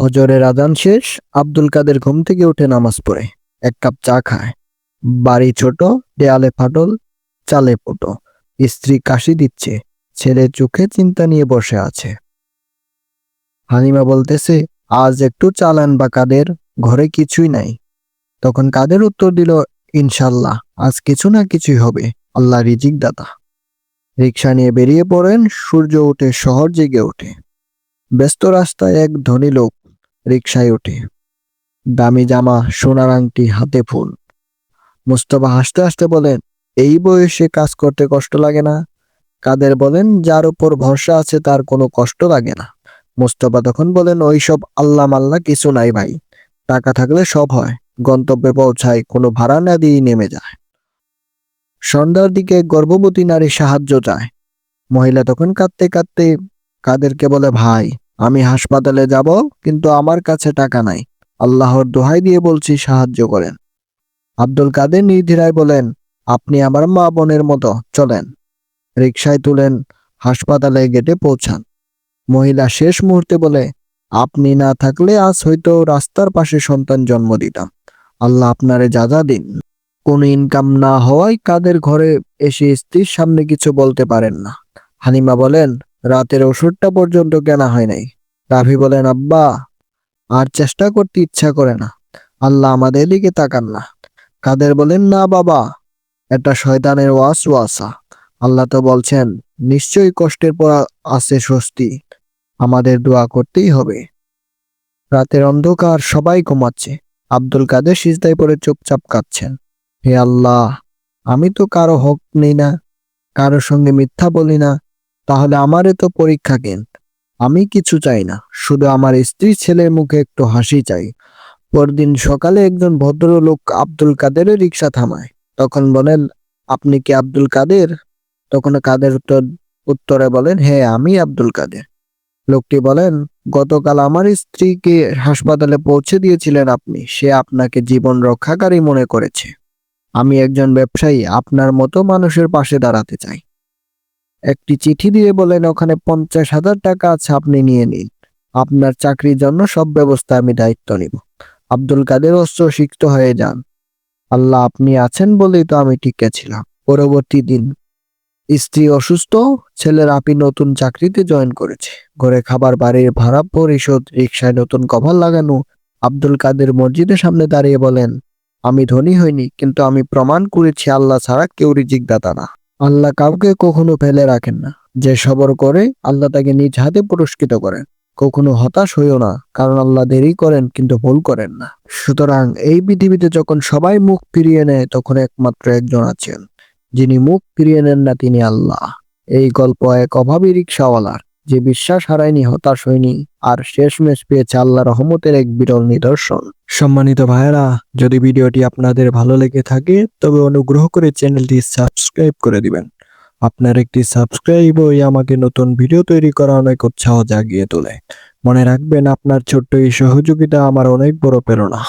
হজরের আজান শেষ, আব্দুল কাদের ঘুম থেকে উঠে নামাজ পড়ে। এক কাপ চা খায়। বাড়ি ছোট, দেয়ালে ফাটল, চালে ফুটো। স্ত্রী কাশি দিচ্ছে। ছেলে চোখে চিন্তা নিয়ে বসে আছে। হালিমা বলতেছে, আজ একটু চালান বা কাদের? ঘরে কিছুই নাই। তখন কাদের উত্তর দিল, ইনশাল্লাহ, আজ কিছু না কিছুই হবে। আল্লাহ রিজিক দাতা। রিক্সা নিয়ে বেরিয়ে পড়েন, সূর্য উঠে শহর জেগে ওঠে। ব্যস্ত রাস্তায় এক ধনী লোক রিক্সায় ওঠে দামি জামা, সোনার আংটি, হাতে ফুল মুস্তফা হাসতে হাসতে বলেন, এই বয়সে কাজ করতে কষ্ট লাগে না? কাদের বলেন, যার উপর ভরসা আছে, তার কোনো কষ্ট লাগে না। মুস্তফা তখন বলেন, ওইসব আল্লাহ মাল্লা কিছু নাই ভাই। টাকা থাকলে সব হয়। গন্তব্যে পৌঁছায়, কোনো ভাড়া না দিয়ে নেমে যায়। সন্ধ্যার দিকে গর্ভবতী নারী সাহায্য চায়। মহিলা তখন কাঁদতে কাঁদতে কাদেরকে বলে, ভাই আমি হাসপাতালে যাব, কিন্তু আমার কাছে টাকা নাই। আল্লাহর দোহাই দিয়ে বলছি, সাহায্য করেন। আব্দুল কাদের নির্ধিরায় বলেন, আপনি আমার মা বোনের মতো, চলেন। রিকশায় তুলেন, হাসপাতালে গেটে পৌঁছান। মহিলা শেষ মুহূর্তে বলে, আপনি না থাকলে আজ হয়তো রাস্তার পাশে সন্তান জন্ম দিতাম। আল্লাহ আপনারে যা যা দিন। কোনো ইনকাম না হওয়ায় কাদের ঘরে এসে স্ত্রীর সামনে কিছু বলতে পারেন না। হানিমা বলেন রাতের ওষুধটা পর্যন্ত কেনা হয় নাই। রাভি বলেন, আব্বা, আর চেষ্টা করতে ইচ্ছা করে না। আল্লাহ আমাদের দিকে তাকান না। কাদের বলেন, না বাবা, এটা শয়তানের ওয়াস ওয়াসা আল্লাহ তো বলছেন, নিশ্চয়ই কষ্টের পর আছে স্বস্তি। আমাদের দোয়া করতেই হবে। রাতের অন্ধকার সবাই ঘুমাচ্ছে। আব্দুল কাদের সিজদায় পড়ে চুপচাপ কাঁদছেন। হে আল্লাহ, আমি তো কারও হক নেই না, কারও সঙ্গে মিথ্যা বলি না তাহলে আমারে তো পরীক্ষা কেন? আমি কিছু চাই না, শুধু আমার স্ত্রী ছেলের মুখে একটু হাসি চাই। পরদিন সকালে একজন ভদ্রলোক আব্দুল কাদেরের রিক্সা থামায়। তখন বলেন, আপনি কি আব্দুল কাদের? তখন কাদের উত্তর, উত্তরে বলেন হ্যাঁ আমি আব্দুল কাদের। লোকটি বলেন, গতকাল আমার স্ত্রীকে হাসপাতালে পৌঁছে দিয়েছিলেন আপনি। সে আপনাকে জীবন রক্ষাকারী মনে করেছে। আমি একজন ব্যবসায়ী, আপনার মতো মানুষের পাশে দাঁড়াতে চাই। একটি চিঠি দিয়ে বলেন, ওখানে পঞ্চাশ হাজার টাকা আছে, আপনি নিয়ে নিন। আপনার চাকরির জন্য সব ব্যবস্থা আমি দায়িত্ব নিব। আব্দুল কাদের অস্ত্র সিক্ত হয়ে যান। আল্লাহ আপনি আছেন বলেই তো আমি টিকে ছিলাম। পরবর্তী দিন স্ত্রী অসুস্থ, ছেলের আপি নতুন চাকরিতে জয়েন করেছে। ঘরে খাবার, বাড়ির ভাড়া, পরিশোধ রিক্সায় নতুন কভার লাগানো। আব্দুল কাদের মসজিদের সামনে দাঁড়িয়ে বলেন, আমি ধনী হইনি, কিন্তু আমি প্রমাণ করেছি, আল্লাহ ছাড়া কেউ রিজিক দাতা না। আল্লাহ কাউকে কখনো ফেলে রাখেন না। যে সবর করে, আল্লাহ তাকে নিজ হাতে পুরস্কৃত করেন। কখনো হতাশ হইও না, কারণ আল্লাহ দেরি করেন কিন্তু ভুল করেন না। সুতরাং এই পৃথিবীতে যখন সবাই মুখ ফিরিয়ে নেয়, তখন একমাত্র একজন আছেন, যিনি মুখ ফিরিয়ে নেন না, তিনি আল্লাহ। এই গল্প এক অভাবী রিক্সাওয়ালার। যে বিশ্বাস হারায়নি হতাশ হয়নি আর শেষমেশ পেয়েছে আল্লাহ রহমতের এক বিরল নিদর্শন। সম্মানিত ভাইয়েরা, যদি ভিডিওটি আপনাদের ভালো লেগে থাকে, তবে অনুগ্রহ করে চ্যানেলটি সাবস্ক্রাইব করে দিবেন। আপনার একটি সাবস্ক্রাইব সাবস্ক্রাইবই আমাকে নতুন ভিডিও তৈরি করা অনেক উৎসাহ জাগিয়ে তোলে। মনে রাখবেন, আপনার ছোট্ট এই সহযোগিতা আমার অনেক বড় প্রেরণা।